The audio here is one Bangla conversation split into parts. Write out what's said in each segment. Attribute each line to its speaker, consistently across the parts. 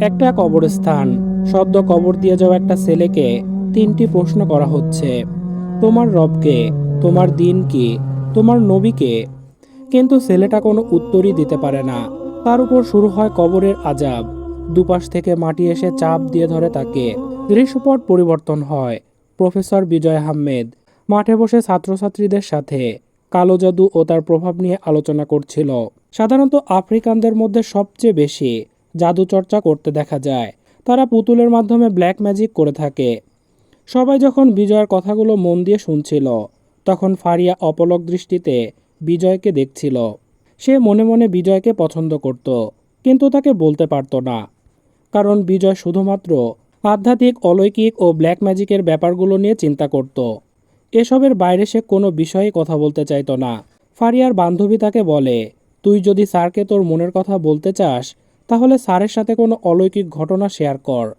Speaker 1: একটা কবরস্থান। সদ্য কবর দিয়ে যাওয়া একটা ছেলেকে তিনটি প্রশ্ন করা হচ্ছে। তোমার রবকে, তোমার দিন কি তোমার নবীকে। কিন্তু ছেলেটা কোনো উত্তরই দিতে পারে না। তার উপর শুরু হয় কবরের আজাব দুপাশ থেকে মাটি এসে চাপ দিয়ে ধরে তাকে। দৃশ্যপট পরিবর্তন হয়। প্রফেসর বিজয় আহমেদ মাঠে বসে ছাত্রছাত্রীদের সাথে কালো জাদু ও তার প্রভাব নিয়ে আলোচনা করছিল। সাধারণত আফ্রিকানদের মধ্যে সবচেয়ে বেশি জাদু চর্চা করতে দেখা যায়। তারা পুতুলের মাধ্যমে ব্ল্যাক ম্যাজিক করে থাকে। সবাই যখন বিজয়ের কথাগুলো মন দিয়ে শুনছিল, তখন ফারিয়া অপলক দৃষ্টিতে বিজয়কে দেখছিল। সে মনে মনে বিজয়কে পছন্দ করত, কিন্তু তাকে বলতে পারত না। কারণ বিজয় শুধুমাত্র আধ্যাত্মিক, অলৌকিক ও ব্ল্যাক ম্যাজিকের ব্যাপারগুলো নিয়ে চিন্তা করত। এসবের বাইরে সে কোনো বিষয়ে কথা বলতে চাইতো না। ফারিয়ার বান্ধবী তাকে বলে, তুই যদি স্যারকে তোর মনের কথা বলতে চাস তাহলে স্যারের সাথে কোনো অলৌকিক ঘটনা শেয়ার কর।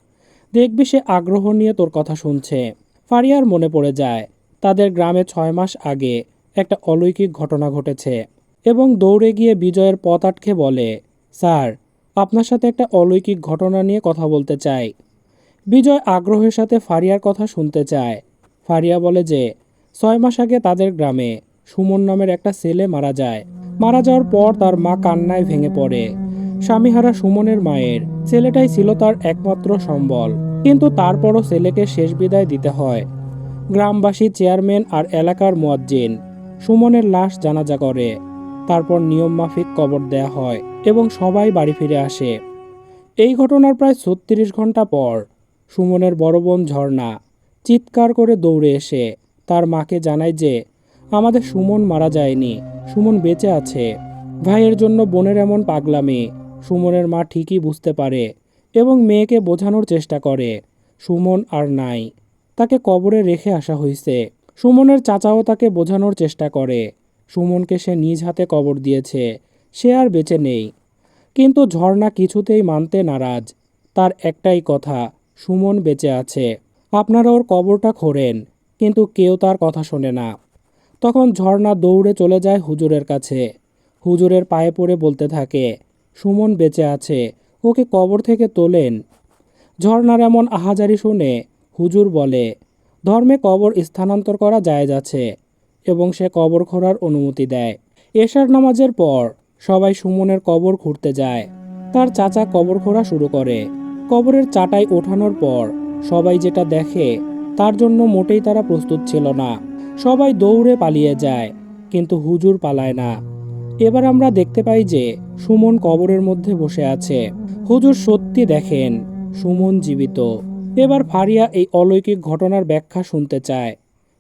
Speaker 1: দেখবি সে আগ্রহ নিয়ে তোর কথা শুনছে। ফারিয়ার মনে পড়ে যায়, তাদের গ্রামে ছয় মাস আগে একটা অলৌকিক ঘটনা ঘটেছে এবং দৌড়ে গিয়ে বিজয়ের পথ আটকে বলে, স্যার, আপনার সাথে একটা অলৌকিক ঘটনা নিয়ে কথা বলতে চাই। বিজয় আগ্রহের সাথে ফারিয়ার কথা শুনতে চায়। ফারিয়া বলে যে, ছয় মাস আগে তাদের গ্রামে সুমন নামের একটা ছেলে মারা যায়। মারা যাওয়ার পর তার মা কান্নায় ভেঙে পড়ে। স্বামীহারা সুমনের মায়ের। ছেলেটাই ছিল তার একমাত্র সম্বল। কিন্তু তারপরও ছেলেকে শেষ বিদায় দিতে হয়। গ্রামবাসী চেয়ারম্যান আর এলাকার মুয়াজ্জিন। সুমনের লাশ জানাজা করে। তারপর নিয়ম মাফিক কবর দেয়া হয় এবং সবাই বাড়ি ফিরে আসে। এই ঘটনার প্রায় ছত্রিশ ঘণ্টা পর সুমনের বড় বোন ঝর্ণা চিৎকার করে দৌড়ে এসে তার মাকে জানায় যে, আমাদের সুমন মারা যায়নি। সুমন বেঁচে আছে। ভাইয়ের জন্য বোনের এমন পাগলামি। সুমনের মা ঠিকই বুঝতে পারে এবং মেয়েকে বোঝানোর চেষ্টা করে। সুমন আর নাই। তাকে কবরে রেখে আসা হয়েছে সুমনের চাচাও তাকে বোঝানোর চেষ্টা করে। সুমনকে সে নিজ হাতে কবর দিয়েছে। সে আর বেঁচে নেই। কিন্তু ঝর্ণা কিছুতেই মানতে নারাজ। তার একটাই কথা, সুমন বেঁচে আছে। আপনারা ওর কবরটা খোরেন কিন্তু কেউ তার কথা শোনে না। তখন ঝর্ণা দৌড়ে চলে যায় হুজুরের কাছে। হুজুরের পায়ে পড়ে বলতে থাকে সুমন বেঁচে আছে। ওকে কবর থেকে তোলেন। ঝর্নার এমন আহাজারি শুনে হুজুর বলে, ধর্মে কবর স্থানান্তর করা জায়েজ আছে এবং সে কবর খোঁড়ার অনুমতি দেয়। এশার নামাজের পর সবাই সুমনের কবর খুঁড়তে যায়। তার চাচা কবর খোঁড়া শুরু করে। কবরের চাটাই ওঠানোর পর সবাই যেটা দেখে, তার জন্য মোটেই তারা প্রস্তুত ছিল না। সবাই দৌড়ে পালিয়ে যায়, কিন্তু হুজুর পালায় না। এবার আমরা দেখতে পাই যে সুমন কবরের মধ্যে বসে আছে। হুজুর সত্যি দেখেন, সুমন জীবিত। এবার ফারিয়া এই অলৌকিক ঘটনার ব্যাখ্যা শুনতে চায়।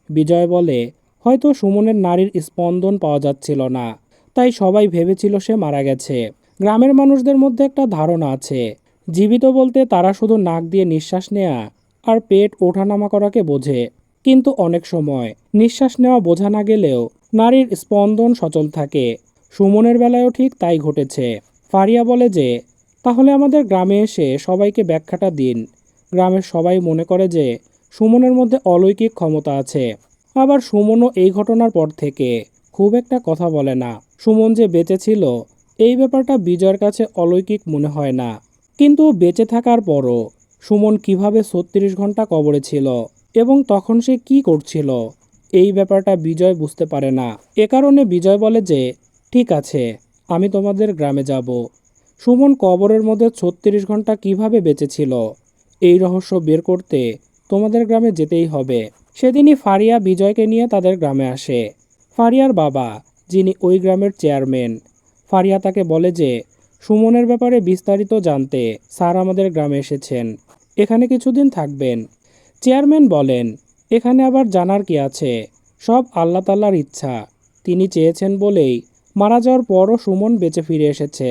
Speaker 1: বিজয় বলে, হয়তো সুমনের নারীর স্পন্দন পাওয়া যাচ্ছিল না, তাই সবাই ভেবেছিল সে মারা গেছে। গ্রামের মানুষদের মধ্যে একটা ধারণা আছে, জীবিত বলতে তারা শুধু নাক দিয়ে নিঃশ্বাস নেয়া আর পেট ওঠানামা করাকে বোঝে। কিন্তু অনেক সময় নিঃশ্বাস নেওয়া বোঝা না গেলেও নারীর স্পন্দন সচল থাকে। সুমনের বেলায়ও ঠিক তাই ঘটেছে। ফারিয়া বলে যে, তাহলে আমাদের গ্রামে এসে সবাইকে ব্যাখ্যাটা দিন। গ্রামের সবাই মনে করে যে, সুমনের মধ্যে অলৌকিক ক্ষমতা আছে। আবার সুমনও এই ঘটনার পর থেকে খুব একটা কথা বলে না। সুমন যে বেঁচে ছিল, এই ব্যাপারটা বিজয়ের কাছে অলৌকিক মনে হয় না। কিন্তু বেঁচে থাকার পরও সুমন কীভাবে ছত্রিশ ঘণ্টা কবরে ছিল এবং তখন সে কি করছিল, এই ব্যাপারটা বিজয় বুঝতে পারে না। এ কারণে বিজয় বলে যে ঠিক আছে, আমি তোমাদের গ্রামে যাব। সুমন কবরের মধ্যে ছত্রিশ ঘণ্টা কীভাবে বেঁচেছিল এই রহস্য বের করতে তোমাদের গ্রামে যেতেই হবে। সেদিনই ফারিয়া বিজয়কে নিয়ে তাদের গ্রামে আসে। ফারিয়ার বাবা, যিনি ওই গ্রামের চেয়ারম্যান, ফারিয়া তাকে বলে যে, সুমনের ব্যাপারে বিস্তারিত জানতে স্যার আমাদের গ্রামে এসেছেন, এখানে কিছুদিন থাকবেন। চেয়ারম্যান বলেন, এখানে আবার জানার কি আছে? সব আল্লাহ তাল্লার ইচ্ছা। তিনি চেয়েছেন বলেই মারা যাওয়ার পরও সুমন বেঁচে ফিরে এসেছে।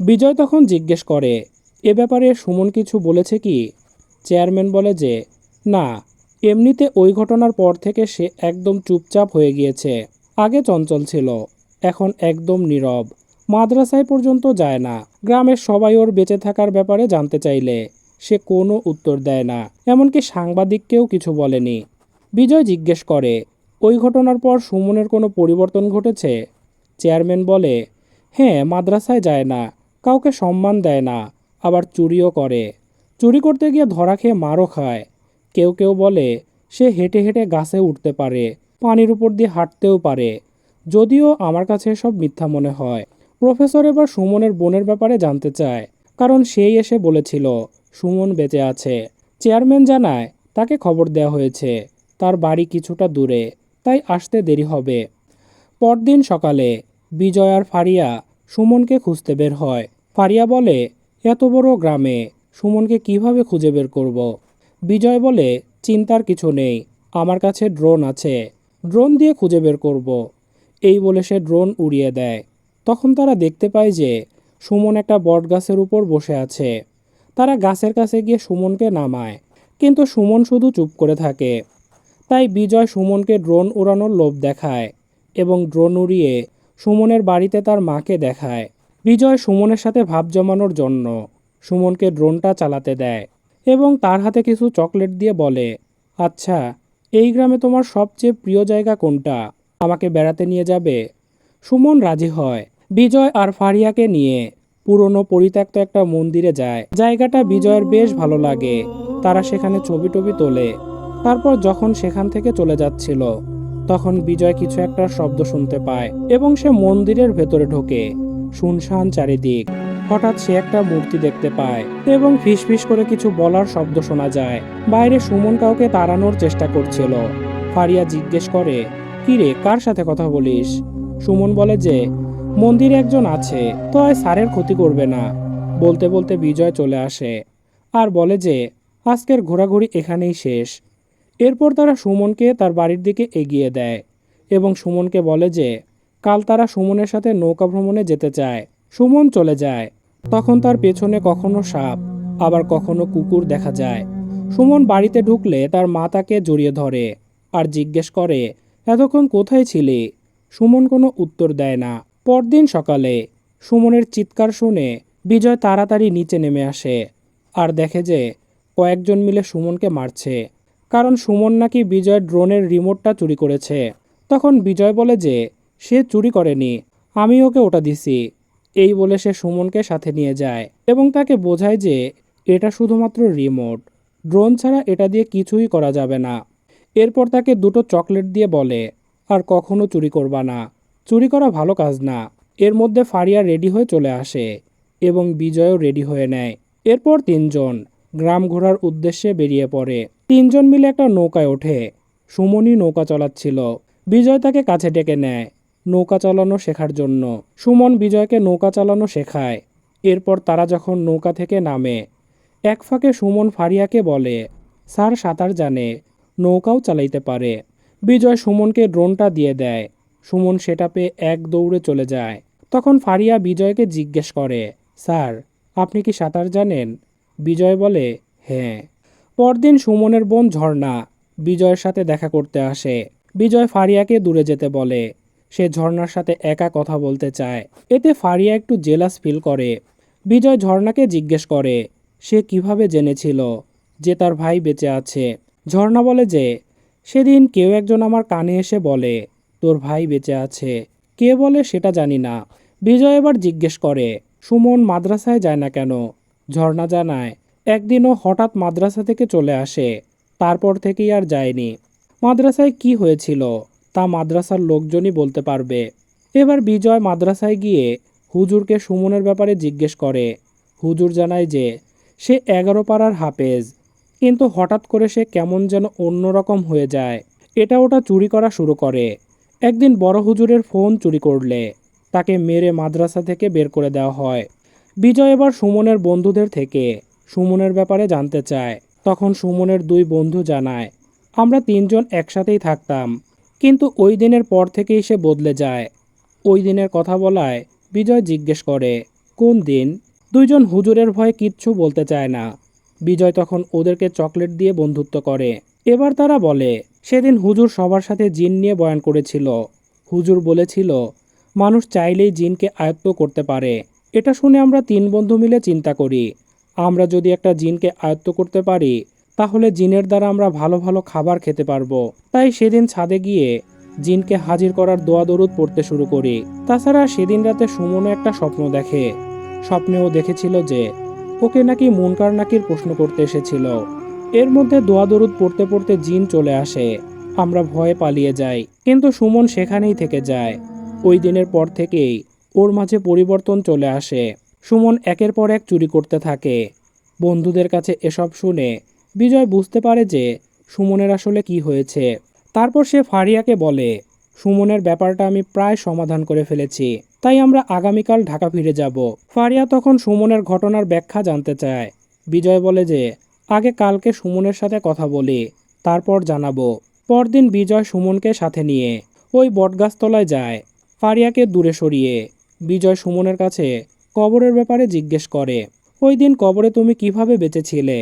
Speaker 1: বিজয় তখন জিজ্ঞেস করে, এ ব্যাপারে সুমন কিছু বলেছে কি? চেয়ারম্যান বলে যে, না, এমনিতে ওই ঘটনার পর থেকে সে একদম চুপচাপ হয়ে গিয়েছে। আগে চঞ্চল ছিল, এখন একদম নীরব। মাদ্রাসায় পর্যন্ত যায় না। গ্রামের সবাই ওর বেঁচে থাকার ব্যাপারে জানতে চাইলে। সে কোনো উত্তর দেয় না, এমনকি সাংবাদিককেও কিছু বলেনি। বিজয় জিজ্ঞেস করে, ওই ঘটনার পর সুমনের কোনো পরিবর্তন ঘটেছে? চেয়ারম্যান বলে হ্যাঁ মাদ্রাসায় যায় না, কাউকে সম্মান দেয় না, আবার চুরিও করে। চুরি করতে গিয়ে ধরা খেয়ে মারও খায়। কেউ কেউ বলে, সে হেঁটে হেঁটে গাছে উঠতে পারে, পানির উপর দিয়ে হাঁটতেও পারে। যদিও আমার কাছে সব মিথ্যা মনে হয়। প্রফেসর এবার সুমনের বোনের ব্যাপারে জানতে চায়, কারণ সেই এসে বলেছিল, সুমন বেঁচে আছে। চেয়ারম্যান জানায়, তাকে খবর দেওয়া হয়েছে। তার বাড়ি কিছুটা দূরে, তাই আসতে দেরি হবে। পরদিন সকালে বিজয় আর ফারিয়া সুমনকে খুঁজতে বের হয়। ফারিয়া বলে, এত বড় গ্রামে সুমনকে কীভাবে খুঁজে বের করব। বিজয় বলে, চিন্তার কিছু নেই, আমার কাছে ড্রোন আছে, ড্রোন দিয়ে খুঁজে বের করব। এই বলে সে ড্রোন উড়িয়ে দেয়। তখন তারা দেখতে পায় যে সুমন একটা বট গাছের উপর বসে আছে। তারা গাছের কাছে গিয়ে সুমনকে নামায়। কিন্তু সুমন শুধু চুপ করে থাকে। তাই বিজয় সুমনকে ড্রোন উড়ানোর লোভ দেখায় এবং ড্রোন উড়িয়ে সুমনের বাড়িতে তার মাকে দেখায়। বিজয় সুমনের সাথে ভাব জমানোর জন্য সুমনকে ড্রোনটা চালাতে দেয় এবং তার হাতে কিছু চকলেট দিয়ে বলে আচ্ছা এই গ্রামে তোমার সবচেয়ে প্রিয় জায়গা কোনটা? আমাকে বেড়াতে নিয়ে যাবে? সুমন রাজি হয়। বিজয় আর ফারিয়াকে নিয়ে পুরনো পরিত্যক্ত একটা মন্দিরে যায়। জায়গাটা বিজয়ের বেশ ভালো লাগে। তারা সেখানে ছবি টবি তোলে। তারপর যখন সেখান থেকে চলে যাচ্ছিল তখন বিজয় কিছু একটা শব্দ শুনতে পায় এবং সে মন্দিরের ভেতরে ঢোকে। শুনশান চারিদিক। হঠাৎ সে একটা মূর্তি দেখতে পায় এবং ফিসফিস করে কিছু বলার শব্দ শোনা যায়। বাইরে সুমন কাউকে তাড়ানোর চেষ্টা করছিল। ফারিয়া জিজ্ঞেস করে কিরে কার সাথে কথা বলিস? সুমন বলে যে, মন্দিরে একজন আছে, তো স্যারের ক্ষতি করবে না। বলতে বলতে বিজয় চলে আসে। আর বলে যে, আজকের ঘোরাঘুরি এখানেই শেষ। এরপর তারা সুমনকে তার বাড়ির দিকে এগিয়ে দেয় এবং সুমনকে বলে যে, কাল তারা সুমনের সাথে নৌকা ভ্রমণে যেতে চায়। সুমন চলে যায়। তখন তার পেছনে কখনো সাপ, আবার কখনো কুকুর দেখা যায়। সুমন বাড়িতে ঢুকলে তার মা তাকে জড়িয়ে ধরে আর জিজ্ঞেস করে, এতক্ষণ কোথায় ছিলি? সুমন কোনো উত্তর দেয় না। পরদিন সকালে সুমনের চিৎকার শুনে বিজয় তাড়াতাড়ি নিচে নেমে আসে আর দেখে যে, কয়েকজন মিলে সুমনকে মারছে। কারণ সুমন নাকি বিজয় ড্রোনের রিমোটটা চুরি করেছে। তখন বিজয় বলে যে, সে চুরি করেনি, আমি ওকে ওটা দিছি। এই বলে সে সুমনকে সাথে নিয়ে যায় এবং তাকে বোঝায় যে, এটা শুধুমাত্র রিমোট। ড্রোন ছাড়া এটা দিয়ে কিছুই করা যাবে না। এরপর তাকে দুটো চকলেট দিয়ে বলে, আর কখনো চুরি করবা না। চুরি করা ভালো কাজ না। এর মধ্যে ফারিয়া রেডি হয়ে চলে আসে এবং বিজয়ও রেডি হয়ে নেয়। এরপর তিনজন গ্রাম ঘোরার উদ্দেশ্যে বেরিয়ে পড়ে। তিনজন মিলে একটা নৌকায় ওঠে। সুমনই নৌকা চালাচ্ছিল। বিজয় তাকে কাছে ডেকে নেয়। নৌকা চালানো শেখার জন্য। সুমন বিজয়কে নৌকা চালানো শেখায়। এরপর তারা যখন নৌকা থেকে নামে, এক ফাঁকে সুমন ফারিয়াকে বলে, স্যার, সাঁতার জানে। নৌকাও চালাইতে পারে। বিজয় সুমনকে ড্রোনটা দিয়ে দেয়। সুমন সেটা পেয়ে এক দৌড়ে চলে যায়। তখন ফারিয়া বিজয়কে জিজ্ঞেস করে, স্যার, আপনি কি সাঁতার জানেন? বিজয় বলে হ্যাঁ। পরদিন সুমনের বোন ঝর্ণা বিজয়ের সাথে দেখা করতে আসে। বিজয় ফারিয়াকে দূরে যেতে বলে। সে ঝর্ণার সাথে একা কথা বলতে চায়। এতে ফারিয়া একটু জেলাস ফিল করে। বিজয় ঝর্ণাকে জিজ্ঞেস করে, সে কীভাবে জেনেছিল যে তার ভাই বেঁচে আছে? ঝর্ণা বলে যে, সেদিন কেউ একজন আমার কানে এসে বলে, তোর ভাই বেঁচে আছে। কে বলে সেটা জানি না। বিজয় এবার জিজ্ঞেস করে, সুমন মাদ্রাসায় যায় না কেন? ঝর্ণা জানায় একদিনও হঠাৎ মাদ্রাসা থেকে চলে আসে, তারপর থেকেই আর যায়নি। মাদ্রাসায় কি হয়েছিল, তা মাদ্রাসার লোকজনই বলতে পারবে। এবার বিজয় মাদ্রাসায় গিয়ে হুজুরকে সুমনের ব্যাপারে জিজ্ঞেস করে। হুজুর জানায় যে, সে এগারো পাড়ার হাফেজ, কিন্তু হঠাৎ করে সে কেমন যেন অন্যরকম হয়ে যায়। এটা ওটা চুরি করা শুরু করে। একদিন বড় হুজুরের ফোন চুরি করলে, তাকে মেরে মাদ্রাসা থেকে বের করে দেওয়া হয়। বিজয় এবার সুমনের বন্ধুদের থেকে সুমনের ব্যাপারে জানতে চায়। তখন সুমনের দুই বন্ধু জানায়, আমরা তিনজন একসাথেই থাকতাম, কিন্তু ওই দিনের পর থেকেই সে বদলে যায়। ওই দিনের কথা বলায় বিজয় জিজ্ঞেস করে, কোন দিন? দুইজন হুজুরের ভয়ে কিচ্ছু বলতে চায় না। বিজয় তখন ওদেরকে চকলেট দিয়ে বন্ধুত্ব করে। এবার তারা বলে, সেদিন হুজুর সবার সাথে জিন নিয়ে বয়ান করেছিল। হুজুর বলেছিল, মানুষ চাইলেই জিনকে আয়ত্ত করতে পারে। এটা শুনে আমরা তিন বন্ধু মিলে চিন্তা করি। আমরা যদি একটা জিনকে আয়ত্ত করতে পারি, তাহলে জিনের দ্বারা আমরা ভালো ভালো খাবার খেতে পারব। তাই সেদিন ছাদে গিয়ে জিনকে হাজির করার দোয়া দরুদ পড়তে শুরু করি। তাছাড়া সেদিন রাতে সুমনও একটা স্বপ্ন দেখে। স্বপ্নেও দেখেছিল যে, ওকে নাকি মুনকার নাকির প্রশ্ন করতে এসেছিল। এর মধ্যে দোয়া দরুদ পড়তে পড়তে জিন চলে আসে। আমরা ভয়ে পালিয়ে যাই, কিন্তু সুমন সেখানেই থেকে যায়। ওই দিনের পর থেকেই ওর মাঝে পরিবর্তন চলে আসে। সুমন একের পর এক চুরি করতে থাকে। বন্ধুদের কাছে এসব শুনে বিজয় বুঝতে পারে যে সুমনের আসলে কি হয়েছে। তারপর সে ফারিয়াকে বলে, সুমনের ব্যাপারটা আমি প্রায় সমাধান করে ফেলেছি, তাই আমরা আগামীকাল ঢাকা ফিরে যাব। ফারিয়া তখন সুমনের ঘটনার ব্যাখ্যা জানতে চায়। বিজয় বলে যে, আগে কালকে সুমনের সাথে কথা বলি, তারপর জানাব। পরদিন বিজয় সুমনকে সাথে নিয়ে ওই বটগাছতলায় যায়, ফারিয়াকে দূরে সরিয়ে। বিজয় সুমনের কাছে কবরের ব্যাপারে জিজ্ঞেস করে, ওই দিন কবরে তুমি কীভাবে বেঁচেছিলে?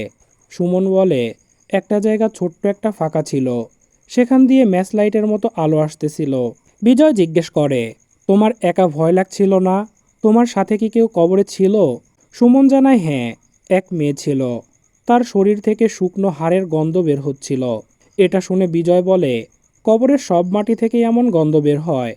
Speaker 1: সুমন বলে, একটা জায়গা ছোট্ট একটা ফাঁকা ছিল। সেখান দিয়ে ম্যাচ লাইটের মতো আলো আসতেছিল। বিজয় জিজ্ঞেস করে, তোমার একা ভয় লাগছিল না? তোমার সাথে কি কেউ কবরে ছিল? সুমন জানায় হ্যাঁ এক মেয়ে ছিল। তার শরীর থেকে শুকনো হাড়ের গন্ধ বের হচ্ছিল। এটা শুনে বিজয় বলে, কবরের সব মাটি থেকে এমন গন্ধ বের হয়।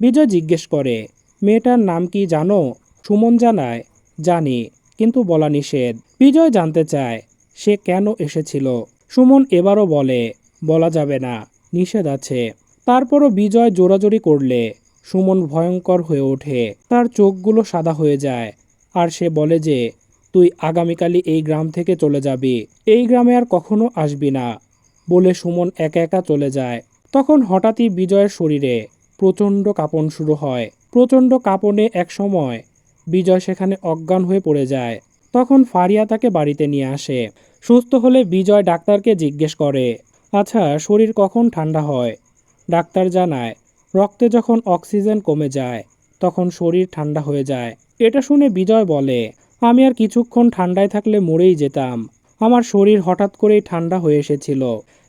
Speaker 1: বিজয় জিজ্ঞেস করে, মেয়েটার নাম কি জানো? সুমন জানায়, জানি, কিন্তু বলা নিষেধ। বিজয় জানতে চায়, সে কেন এসেছিল? সুমন এবারও বলে, বলা যাবে না, নিষেধ আছে। তারপরও বিজয় জোরাজোরি করলে, সুমন ভয়ঙ্কর হয়ে ওঠে। তার চোখগুলো সাদা হয়ে যায়, আর সে বলে যে, তুই আগামীকালই এই গ্রাম থেকে চলে যাবি। এই গ্রামে আর কখনো আসবি না। বলে সুমন একা একা চলে যায়। তখন হঠাৎই বিজয়ের শরীরে প্রচণ্ড কাঁপন শুরু হয়। প্রচণ্ড কাঁপনে এক সময় বিজয় সেখানে অজ্ঞান হয়ে পড়ে যায়। তখন ফারিয়া তাকে বাড়িতে নিয়ে আসে। সুস্থ হলে বিজয় ডাক্তারকে জিজ্ঞেস করে আচ্ছা শরীর কখন ঠান্ডা হয়? ডাক্তার জানায়, রক্তে যখন অক্সিজেন কমে যায়, তখন শরীর ঠান্ডা হয়ে যায়। এটা শুনে বিজয় বলে, আমি আর কিছুক্ষণ ঠান্ডায় থাকলে মরেই যেতাম। আমার শরীর হঠাৎ করেই ঠান্ডা হয়ে এসেছিল।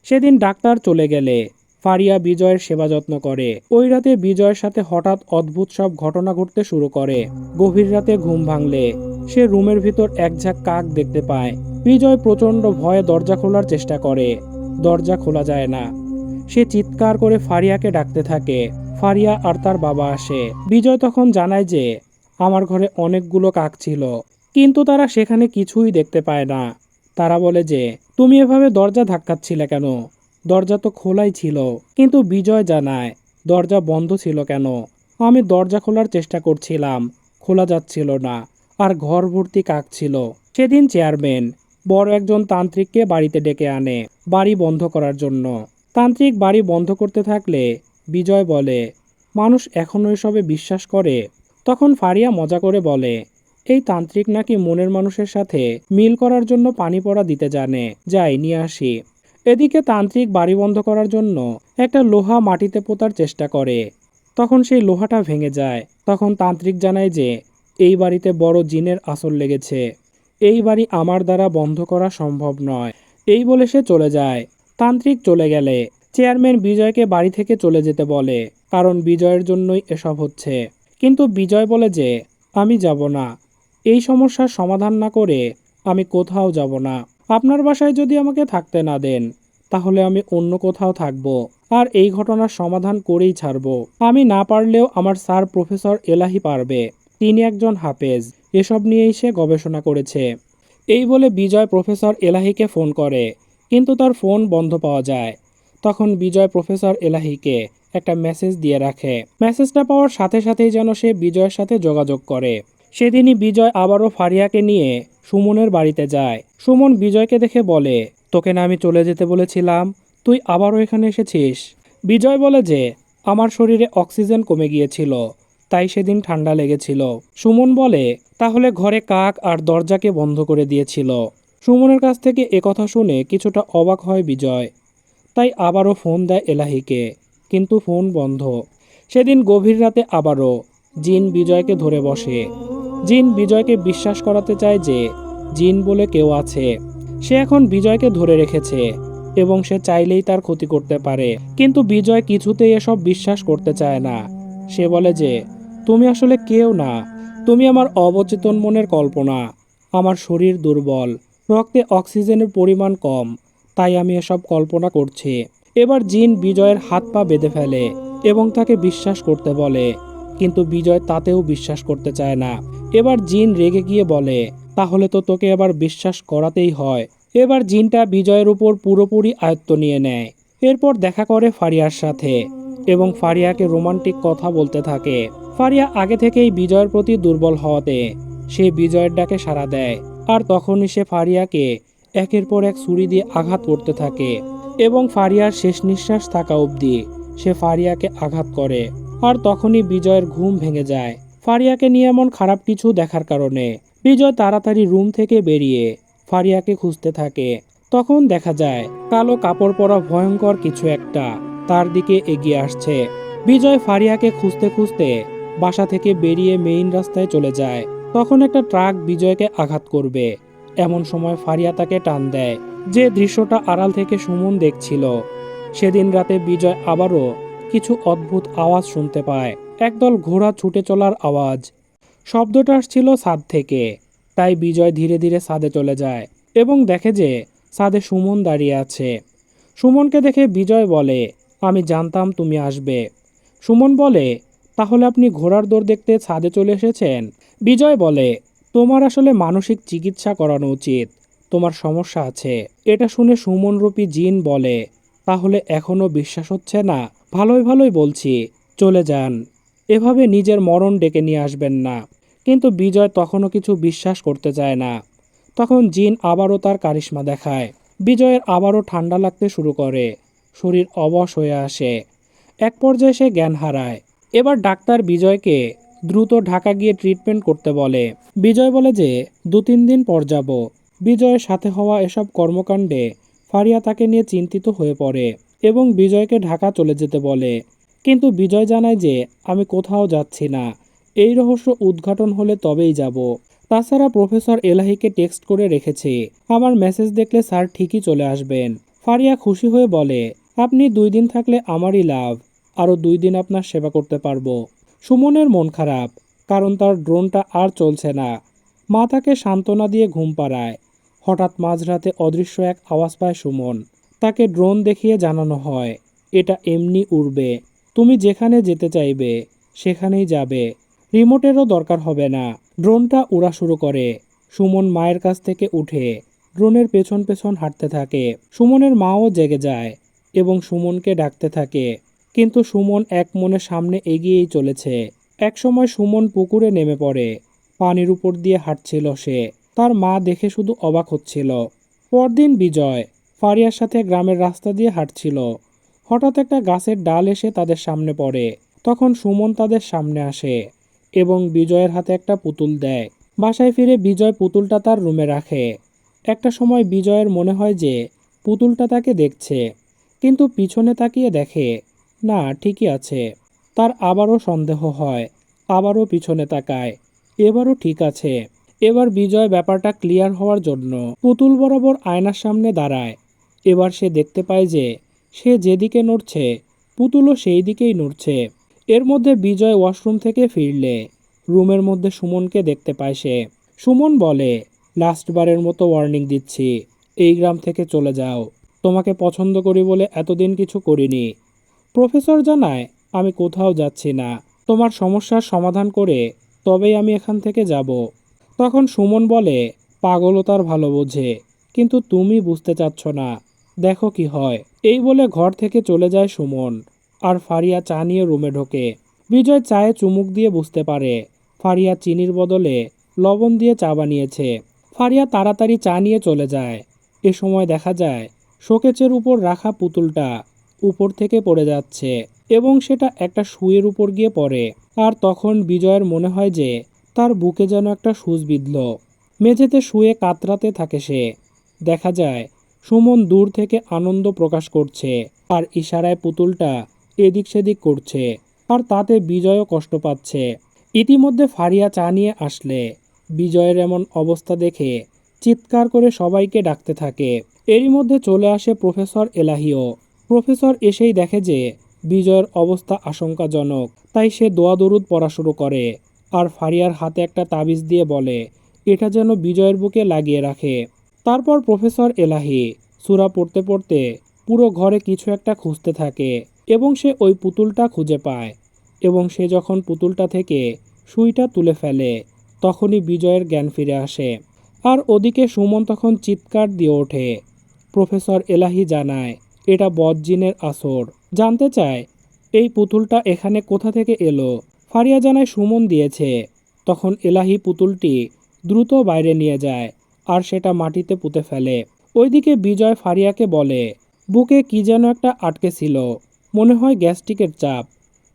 Speaker 1: সেদিন ডাক্তার চলে গেলে। ফারিয়া বিজয়ের সেবা যত্ন করে। ওই রাতে বিজয়ের সাথে হঠাৎ অদ্ভুত সব ঘটনা ঘটতে শুরু করে। গভীর রাতে ঘুম ভাঙলে। সে রুমের ভিতর এক ঝাঁক কাক দেখতে পায়। বিজয় প্রচণ্ড ভয়ে দরজা খোলার চেষ্টা করে। দরজা খোলা যায় না। সে চিৎকার করে ফারিয়াকে ডাকতে থাকে। ফারিয়া আর তার বাবা আসে। বিজয় তখন জানায় যে, আমার ঘরে অনেকগুলো কাক ছিল। কিন্তু তারা সেখানে কিছুই দেখতে পায় না। তারা বলে যে, তুমি এভাবে দরজা ধাক্কাচ্ছিলে কেন? দরজা তো খোলাই ছিল, কিন্তু বিজয় জানায়, দরজা বন্ধ ছিল কেন? আমি দরজা খোলার চেষ্টা করছিলাম, খোলা যাচ্ছিল না, আর ঘর ভর্তি কাক ছিল সেদিন চেয়ারম্যান, বড় একজন তান্ত্রিককে বাড়িতে ডেকে আনে, বাড়ি বন্ধ করার জন্য। তান্ত্রিক বাড়ি বন্ধ করতে থাকলে, বিজয় বলে, মানুষ এখনও এসবে বিশ্বাস করে? তখন ফারিয়া মজা করে বলে, এই তান্ত্রিক নাকি মনের মানুষের সাথে মিল করার জন্য পানি পড়া দিতে জানে, যাই, নিয়ে আসি। এদিকে তান্ত্রিক বাড়ি বন্ধ করার জন্য একটা লোহা মাটিতে পোতার চেষ্টা করে। তখন সেই লোহাটা ভেঙে যায়। তখন তান্ত্রিক জানায় যে, এই বাড়িতে বড় জিনের আসর লেগেছে। এই বাড়ি আমার দ্বারা বন্ধ করা সম্ভব নয়। এই বলে সে চলে যায়। তান্ত্রিক চলে গেলে। চেয়ারম্যান বিজয়কে বাড়ি থেকে চলে যেতে বলে, কারণ বিজয়ের জন্যই এসব হচ্ছে। কিন্তু বিজয় বলে যে, আমি যাব না। এই সমস্যার সমাধান না করে আমি কোথাও যাব না। আপনার বাসায় যদি আমাকে থাকতে না দেন, তাহলে আমি অন্য কোথাও থাকব আর এই ঘটনার সমাধান করেই ছাড়ব। আমি না পারলেও আমার স্যার প্রফেসর এলাহি পারবে। তিনি একজন হাফেজ। এসব নিয়েই সে গবেষণা করেছে। এই বলে বিজয় প্রফেসর এলাহিকে ফোন করে। কিন্তু তার ফোন বন্ধ পাওয়া যায়। তখন বিজয় প্রফেসর এলাহিকে একটা মেসেজ দিয়ে রাখে। মেসেজটা পাওয়ার সাথে সাথেই যেন সে বিজয়ের সাথে যোগাযোগ করে। সেদিনই বিজয় আবারও ফারিয়াকে নিয়ে সুমনের বাড়িতে যায়। সুমন বিজয়কে দেখে বলে, তোকে না আমি চলে যেতে বলেছিলাম, তুই আবারও এখানে এসেছিস? বিজয় বলে যে, আমার শরীরে অক্সিজেন কমে গিয়েছিল, তাই সেদিন ঠান্ডা লেগেছিল। সুমন বলে, তাহলে ঘরে কাক আর দরজাকে বন্ধ করে দিয়েছিল। সুমনের কাছ থেকে একথা শুনে কিছুটা অবাক হয় বিজয়। তাই আবারও ফোন দেয় এলাহিকে, কিন্তু ফোন বন্ধ। সেদিন গভীর রাতে আবারও জিন বিজয়কে ধরে বসে। জিন বিজয়কে বিশ্বাস করাতে চায় যে জিন বলে কেউ আছে। সে এখন বিজয়কে ধরে রেখেছে এবং সে চাইলেই তার ক্ষতি করতে পারে। কিন্তু বিজয় কিছুতেই এসব বিশ্বাস করতে চায় না। সে বলে যে, তুমি আসলে কেউ না। তুমি আমার অবচেতন মনের কল্পনা। আমার শরীর দুর্বল। রক্তে অক্সিজেনের পরিমাণ কম। তাই আমি এসব কল্পনা করছি। এবার জিন বিজয়ের হাত পা বেঁধে ফেলে এবং তাকে বিশ্বাস করতে বলে। কিন্তু বিজয় তাতেও বিশ্বাস করতে চায় না। এবার জিন রেগে গিয়ে বলে, তাহলে তো তোকে এবার বিশ্বাস করাতেই হয়। এবার জিনটা বিজয়ের উপর পুরোপুরি আয়ত্ত নিয়ে নেয়। এরপর দেখা করে ফারিয়ার সাথে এবং ফারিয়াকে রোমান্টিক কথা বলতে থাকে। ফারিয়া আগে থেকেই বিজয়ের প্রতি দুর্বল হওয়াতে সে বিজয়ের ডাকে সাড়া দেয় আর তখনই সে ফারিয়াকে একের পর এক ছুরি দিয়ে আঘাত করতে থাকে এবং ফারিয়ার শেষ নিঃশ্বাস থাকা অবধি সে ফারিয়াকে আঘাত করে। আর তখনই বিজয়ের ঘুম ভেঙে যায়। ফারিয়াকে নিয়ে এমন খারাপ কিছু দেখার কারণে বিজয় তাড়াতাড়ি রুম থেকে বেরিয়ে ফারিয়াকে খুঁজতে থাকে। তখন দেখা যায়, কালো কাপড় পরা ভয়ঙ্কর কিছু একটা তার দিকে এগিয়ে আসছে। বিজয় ফারিয়াকে খুঁজতে খুঁজতে বাসা থেকে বেরিয়ে মেইন রাস্তায় চলে যায়। তখন একটা ট্রাক বিজয়কে আঘাত করবে। এমন সময় ফারিয়া তাকে টান দেয়। যে দৃশ্যটা আড়াল থেকে সুমন দেখছিল, সেদিন রাতে বিজয় আবারও কিছু অদ্ভুত আওয়াজ শুনতে পায়। একদল ঘোড়া ছুটে চলার আওয়াজ। শব্দটা আসছিল ছাদ থেকে। তাই বিজয় ধীরে ধীরে ছাদে চলে যায় এবং দেখে যে ছাদে সুমন দাঁড়িয়ে আছে। সুমনকে দেখে বিজয় বলে, আমি জানতাম তুমি আসবে। সুমন বলে, তাহলে আপনি ঘোড়ার দৌড় দেখতে ছাদে চলে এসেছেন? বিজয় বলে, তোমার আসলে মানসিক চিকিৎসা করানো উচিত। তোমার সমস্যা আছে। এটা শুনে সুমনরূপী জিন বলে, তাহলে এখনও বিশ্বাস হচ্ছে না? ভালোই ভালোই বলছি। চলে যান। এভাবে নিজের মরণ ডেকে নিয়ে আসবেন না। কিন্তু বিজয় তখনও কিছু বিশ্বাস করতে চায় না। তখন জিন আবারও তার কারিশ্মা দেখায়। বিজয়ের আবারও ঠান্ডা লাগতে শুরু করে। শরীর অবশ হয়ে আসে। এক পর্যায়ে সে জ্ঞান হারায়। এবার ডাক্তার বিজয়কে দ্রুত ঢাকা গিয়ে ট্রিটমেন্ট করতে বলে। বিজয় বলে যে দু তিন দিন পর যাব। বিজয়ের সাথে হওয়া এসব কর্মকাণ্ডে ফারিয়া তাকে নিয়ে চিন্তিত হয়ে পড়ে এবং বিজয়কে ঢাকা চলে যেতে বলে। কিন্তু বিজয় জানায় যে, আমি কোথাও যাচ্ছি না। এই রহস্য উদ্ঘাটন হলে তবেই যাব। তাছাড়া প্রফেসর এলাহিকে টেক্সট করে রেখেছি, আমার মেসেজ দেখলে স্যার ঠিকই চলে আসবেন। ফারিয়া খুশি হয়ে বলে, আপনি দুই দিন থাকলে আমারই লাভ। আরও দুই দিন আপনার সেবা করতে পারব। সুমনের মন খারাপ, কারণ তার ড্রোনটা আর চলছে না। মা তাকে সান্ত্বনা দিয়ে ঘুম পাড়ায়। হঠাৎ মাঝরাতে অদৃশ্য এক আওয়াজ পায় সুমন। তাকে ড্রোন দেখিয়ে জানানো হয়, এটা এমনি উড়বে। তুমি যেখানে যেতে চাইবে, সেখানেই যাবে। রিমোটেরও দরকার হবে না। ড্রোনটা উড়া শুরু করে। সুমন মায়ের কাছ থেকে উঠে ড্রোনের পেছন পেছন হাঁটতে থাকে। সুমনের মাও জেগে যায় এবং সুমনকে ডাকতে থাকে। কিন্তু সুমন এক মনে সামনে এগিয়েই চলেছে। একসময় সুমন পুকুরে নেমে পড়ে। পানির উপর দিয়ে হাঁটছিল সে। তার মা দেখে শুধু অবাক হচ্ছিল। পরদিন বিজয়, ফারিয়ার সাথে গ্রামের রাস্তা দিয়ে হাঁটছিল। হঠাৎ একটা গাছের ডাল এসে তাদের সামনে পড়ে। তখন সুমন তাদের সামনে আসে এবং বিজয়ের হাতে একটা পুতুল দেয়। বাসায় ফিরে বিজয় পুতুলটা তার রুমে রাখে। একটা সময় বিজয়ের মনে হয় যে পুতুলটা তাকে দেখছে, কিন্তু পিছনে তাকিয়ে দেখে, না, ঠিকই আছে। তার আবারও সন্দেহ হয়, আবারও পিছনে তাকায়, এবারও ঠিক আছে। এবার বিজয় ব্যাপারটা ক্লিয়ার হওয়ার জন্য পুতুল বরাবর আয়নার সামনে দাঁড়ায়। এবার সে দেখতে পায় যে সে যেদিকে নড়ছে, পুতুলও সেই দিকেই নড়ছে। এর মধ্যে বিজয় ওয়াশরুম থেকে ফিরলে। রুমের মধ্যে সুমনকে দেখতে পায় সে। সুমন বলে, লাস্টবারের মতো ওয়ার্নিং দিচ্ছি। এই গ্রাম থেকে চলে যাও। তোমাকে পছন্দ করি বলে এতদিন কিছু করিনি। প্রফেসর জানায়, আমি কোথাও যাচ্ছি না। তোমার সমস্যার সমাধান করে তবেই আমি এখান থেকে যাব। তখন সুমন বলে, পাগলও তার ভালো বোঝে, কিন্তু তুমি বুঝতে চাচ্ছ না। দেখো কি হয়। এই বলে ঘর থেকে চলে যায় সুমন। আর ফারিয়া চা নিয়ে রুমে ঢোকে। বিজয় চায়ে চুমুক দিয়ে বুঝতে পারে, ফারিয়া চিনির বদলে লবণ দিয়ে চা বানিয়েছে। ফারিয়া তাড়াতাড়ি চা নিয়ে চলে যায়। এ সময় দেখা যায় শোকেচের উপর রাখা পুতুলটা উপর থেকে পড়ে যাচ্ছে এবং সেটা একটা শুয়ের উপর গিয়ে পড়ে। আর তখন বিজয়ের মনে হয় যে, তার বুকে যেন একটা সুচ বিঁধল। মেঝেতে শুয়ে কাতরাতে থাকে সে। দেখা যায় সুমন দূর থেকে আনন্দ প্রকাশ করছে আর ইশারায় পুতুলটা এদিক সেদিক করছে আর তাতে বিজয়ও কষ্ট পাচ্ছে। ইতিমধ্যে ফারিয়া চা নিয়ে আসলে। বিজয়ের এমন অবস্থা দেখে চিৎকার করে সবাইকে ডাকতে থাকে। এরই মধ্যে চলে আসে প্রফেসর এলাহিও। প্রফেসর এসেই দেখে যে বিজয়ের অবস্থা আশঙ্কাজনক, তাই সে দোয়া দরুদ পড়া শুরু করে আর ফারিয়ার হাতে একটা তাবিজ দিয়ে বলে, এটা যেন বিজয়ের বুকে লাগিয়ে রাখে। তারপর প্রফেসর এলাহি সুরা পড়তে পড়তে পুরো ঘরে কিছু একটা খুঁজতে থাকে এবং সে ওই পুতুলটা খুঁজে পায় এবং সে যখন পুতুলটা থেকে সুইটা তুলে ফেলে, তখনই বিজয়ের জ্ঞান ফিরে আসে। আর ওদিকে সুমন তখন চিৎকার দিয়ে ওঠে। প্রফেসর এলাহি জানায়, এটা বদজিনের আসর। জানতে চায়, এই পুতুলটা এখানে কোথা থেকে এলো? ফারিয়া জানায়, সুমন দিয়েছে। তখন এলাহি পুতুলটি দ্রুত বাইরে নিয়ে যায়। আর সেটা মাটিতে পুঁতে ফেলে। ওইদিকে বিজয় ফারিয়াকে বলে, বুকে কি যেন একটা আটকে ছিল। মনে হয় গ্যাস্ট্রিকের চাপ।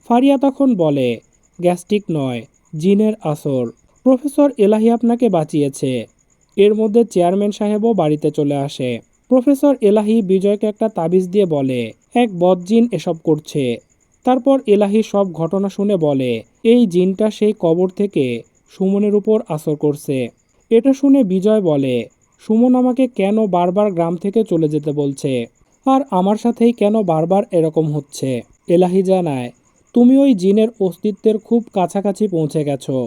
Speaker 1: ফারিয়া তখন বলে, গ্যাস্ট্রিক নয়, জিনের আসর। প্রফেসর এলাহি আপনাকে বাঁচিয়েছে। এর মধ্যে চেয়ারম্যান সাহেবও বাড়িতে চলে আসে। প্রফেসর এলাহি বিজয়কে একটা তাবিজ দিয়ে বলে, এক বদজিন এসব করছে। তারপর এলাহি সব ঘটনা শুনে বলে, এই জিনটা সেই কবর থেকে সুমনের উপর আসর করছে। এটা শুনে বিজয় বলে, সুমন আমাকে কেন বারবার গ্রাম থেকে চলে যেতে বলছে? আর আমার সাথেই কেন বারবার এরকম হচ্ছে? এলাহি জানায়, তুমি ওই জিনের অস্তিত্বের খুব কাছাকাছি পৌঁছে গেছো।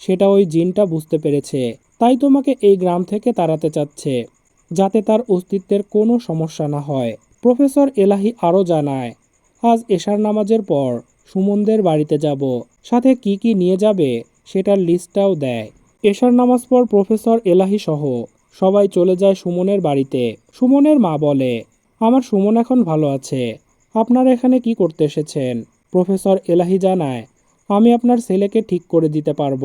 Speaker 1: সেটা ওই জিনটা বুঝতে পেরেছে। তাই তোমাকে এই গ্রাম থেকে তাড়াতে চাচ্ছে, যাতে তার অস্তিত্বের কোনো সমস্যা না হয়। প্রফেসর এলাহি আরও জানায়, আজ এশার নামাজের পর সুমনদের বাড়িতে যাব। সাথে কি কি নিয়ে যাবে সেটার লিস্টটাও দেয়। এশার নামাজ পর প্রফেসর এলাহি সহ সবাই চলে যায় সুমনের বাড়িতে। সুমনের মা বলে, আমার সুমন এখন ভালো আছে। আপনারা এখানে কি করতে এসেছেন? প্রফেসর এলাহি জানায়, আমি আপনার ছেলেকে ঠিক করে দিতে পারব।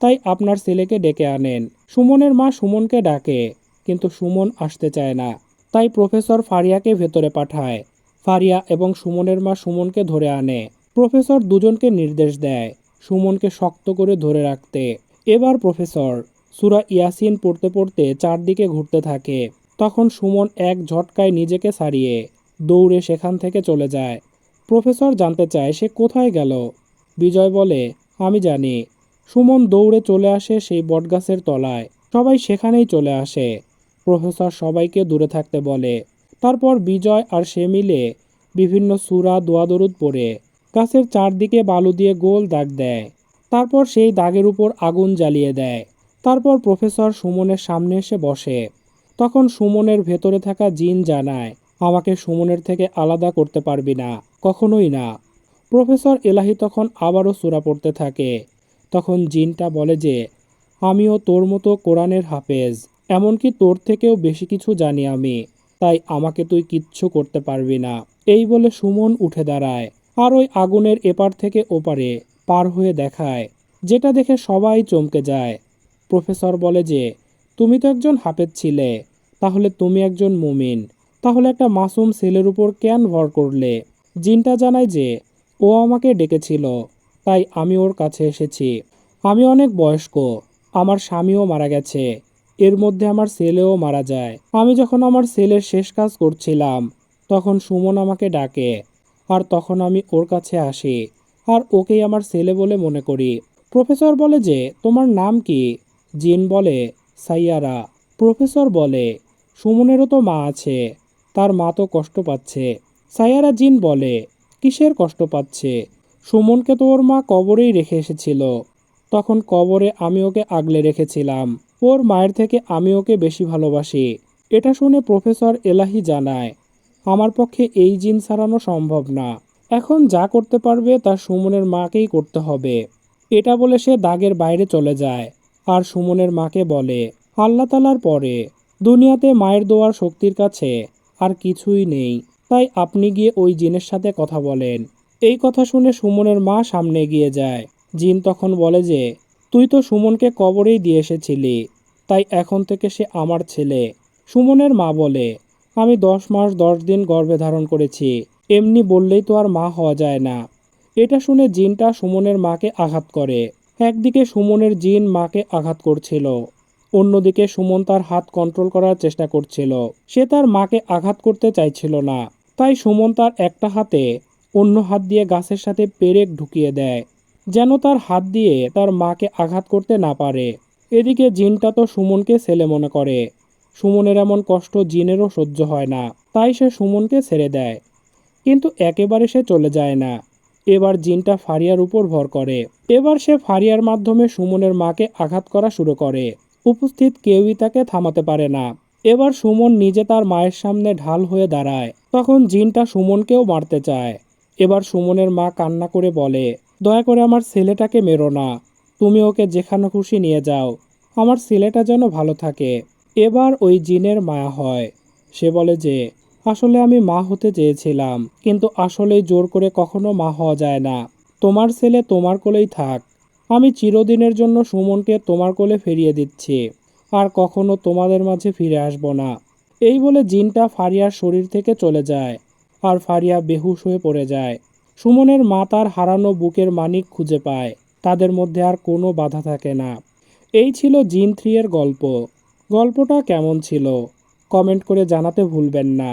Speaker 1: তাই আপনার ছেলেকে ডেকে আনেন। সুমনের মা সুমনকে ডাকে, কিন্তু সুমন আসতে চায় না। তাই প্রফেসর ফারিয়াকে ভেতরে পাঠায়। ফারিয়া এবং সুমনের মা সুমনকে ধরে আনে। প্রফেসর দুজনকে নির্দেশ দেয় সুমনকে শক্ত করে ধরে রাখতে। এবার প্রফেসর, সুরা ইয়াসিন পড়তে পড়তে চারদিকে ঘুরতে থাকে। তখন সুমন এক ঝটকায় নিজেকে সারিয়ে দৌড়ে সেখান থেকে চলে যায়। প্রফেসর জানতে চায় সে কোথায় গেল। বিজয় বলে, আমি জানি। সুমন দৌড়ে চলে আসে সেই বটগাছের তলায়। সবাই সেখানেই চলে আসে। প্রফেসর সবাইকে দূরে থাকতে বলে। তারপর বিজয় আর সে মিলে বিভিন্ন সুরা দোয়াদরুদ পরে গাছের চারদিকে বালু দিয়ে গোল দাগ দেয়। তারপর সেই দাগের উপর আগুন জ্বালিয়ে দেয়। তারপর প্রফেসর সুমনের সামনে এসে বসে। তখন সুমনের ভেতরে থাকা জিন জানায়, আমাকে সুমনের থেকে আলাদা করতে পারবি না, কখনোই না। প্রফেসর এলাহি তখন আবারও সূরা পড়তে থাকে। তখন জিনটা বলে যে, আমিও তোর মতো কোরআনের হাফেজ, এমনকি তোর থেকেও বেশি কিছু জানি আমি, তাই আমাকে তুই কিচ্ছু করতে পারবি না। এই বলে সুমন উঠে দাঁড়ায়, আর ওই আগুনের এপার থেকে ওপারে। পার হয়ে দেখায়, যেটা দেখে সবাই চমকে যায়। প্রফেসর বলে যে, তুমি তো একজন হাফেজ ছিলে, তাহলে তুমি একজন মুমিন। তাহলে একটা মাসুম ছেলের উপর কেন ভর করলে? জিনটা জানায় যে, ও আমাকে ডেকেছিল, তাই আমি ওর কাছে এসেছি। আমি অনেক বয়স্ক, আমার স্বামীও মারা গেছে, এর মধ্যে আমার ছেলেও মারা যায়। আমি যখন আমার ছেলের শেষ কাজ করছিলাম, তখন সুমন আমাকে ডাকে, আর তখন আমি ওর কাছে আসি। আর ওকেই আমার ছেলে বলে মনে করি। প্রফেসর বলে যে, তোমার নাম কি? জিন বলে, সাইয়ারা। প্রফেসর বলে, সুমনেরও তো মা আছে, তার মা তো কষ্ট পাচ্ছে। সাইয়ারা জিন বলে, কিসের কষ্ট পাচ্ছে? সুমনকে তো ওর মা কবরেই রেখে এসেছিল। তখন কবরে আমি ওকে আগলে রেখেছিলাম। ওর মায়ের থেকে আমি ওকে বেশি ভালোবাসি। এটা শুনে প্রফেসর এলাহি জানায়, আমার পক্ষে এই জিন সারানো সম্ভব না। এখন যা করতে পারবে তা সুমনের মাকেই করতে হবে। এটা বলে সে দাগের বাইরে চলে যায়। আর সুমনের মাকে বলে, আল্লাহ তালার পরে। দুনিয়াতে মায়ের দোয়ার শক্তির কাছে আর কিছুই নেই। তাই আপনি গিয়ে ওই জিনের সাথে কথা বলেন। এই কথা শুনে সুমনের মা সামনে এগিয়ে যায়। জিন তখন বলে যে, তুই তো সুমনকে কবরেই দিয়ে এসেছিলি। তাই এখন থেকে সে আমার ছেলে। সুমনের মা বলে, আমি দশ মাস দশ দিন গর্ভে ধারণ করেছি। এমনি বললেই তো আর মা হওয়া যায় না। এটা শুনে জিনটা সুমনের মাকে আঘাত করে। একদিকে সুমনের জিন মাকে আঘাত করছিল, অন্যদিকে সুমন তার হাত কন্ট্রোল করার চেষ্টা করছিল। সে তার মাকে আঘাত করতে চাইছিল না, তাই সুমন তার একটা হাতে অন্য হাত দিয়ে গাছের সাথে পেরেক ঢুকিয়ে দেয়, যেন তার হাত দিয়ে তার মাকে আঘাত করতে না পারে। এদিকে জিনটা তো সুমনকে ছেলে মনে করে। সুমনের এমন কষ্ট জিনেরও সহ্য হয় না, তাই সে সুমনকে ছেড়ে দেয়। কিন্তু একেবারে সে চলে যায় না। এবার জিনটা ফারিয়ার উপর ভর করে। এবার সে ফারিয়ার মাধ্যমে সুমনের মাকে আঘাত করা শুরু করে। উপস্থিত কেউই তাকে থামাতে পারে না। এবার সুমন নিজে তার মায়ের সামনে ঢাল হয়ে দাঁড়ায়। তখন জিনটা সুমনকেও মারতে চায়। এবার সুমনের মা কান্না করে বলে, দয়া করে আমার ছেলেটাকে মেরো না। তুমি ওকে যেখানে খুশি নিয়ে যাও। আমার ছেলেটা যেন ভালো থাকে। এবার ওই জিনের মায়া হয়। সে বলে যে আসলে আমি মা হতে চেয়েছিলাম, কিন্তু আসলে জোর করে কখনো মা হওয়া যায় না। তোমার ছেলে তোমার কোলেই থাক। আমি চিরদিনের জন্য সুমনকে তোমার কোলে ফিরিয়ে দিচ্ছি, আর কখনো তোমাদের মাঝে ফিরে আসব না। এই বলে জিনটা ফারিয়ার শরীর থেকে চলে যায়, আর ফারিয়া বেহুশ হয়ে পড়ে যায়। সুমনের মা তার হারানো বুকের মানিক খুঁজে পায়, তাদের মধ্যে আর কোনো বাধা থাকে না। এই ছিল জিন থ্রি এর গল্প। গল্পটা কেমন ছিল? কমেন্ট করে জানাতে ভুলবেন না।